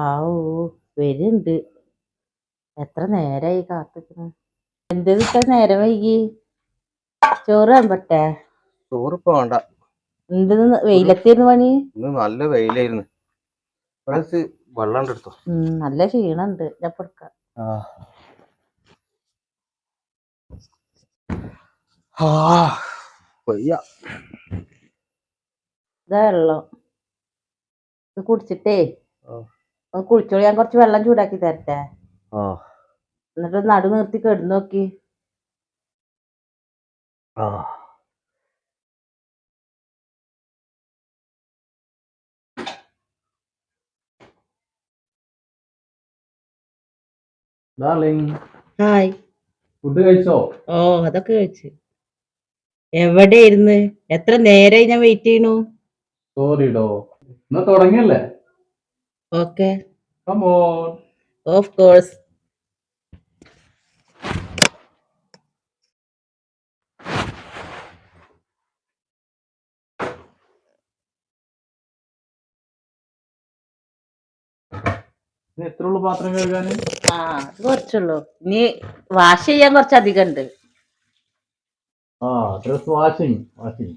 ആവൂ വരുന്നുണ്ട് എത്ര നേരായി കാത്തിക്കണ? എന്ത് ഇത്ര നേരം വൈകി? ചോറ് വേണ്ടേ ചോറ് ഇപ്പൊ വേണ്ട. എന്ത് വെയിലത്തിരുന്ന് പണി? നല്ല വെയിലായിരുന്നു. വെള്ളം എടുത്തോ? നല്ല ക്ഷീണുണ്ട്. ഞാൻ ഇതാ വെള്ളം. ഇത് കുടിച്ചിട്ടേ. ഒന്ന് കുളിച്ചോളി ഞാൻ കുറച്ച് വെള്ളം ചൂടാക്കി തരട്ടെ? ആ. എന്നിട്ട് നടു നിർത്തി കിടന്നു നോക്കി. ആ. ഡാർലിംഗ് ഹായ് ഫുഡ് കഴിച്ചോ? ഓ അതൊക്കെ കഴിച്ചു. എവിടെ എവിടെയായിരുന്നു എത്ര നേരായി ഞാൻ വെയിറ്റ് ചെയ്യണു? സോറി ഡോ. എന്നാ തുടങ്ങിയല്ലേ? Okay come on of course course. ഉള്ളു പാത്രം കഴുകാന് ആ അത് കുറച്ചുള്ളൂ. ഇനി വാഷ് ചെയ്യാൻ കുറച്ച് അധികം ഉണ്ട്. ആ ഡ്രസ് വാഷിംഗ് വാഷിംഗ്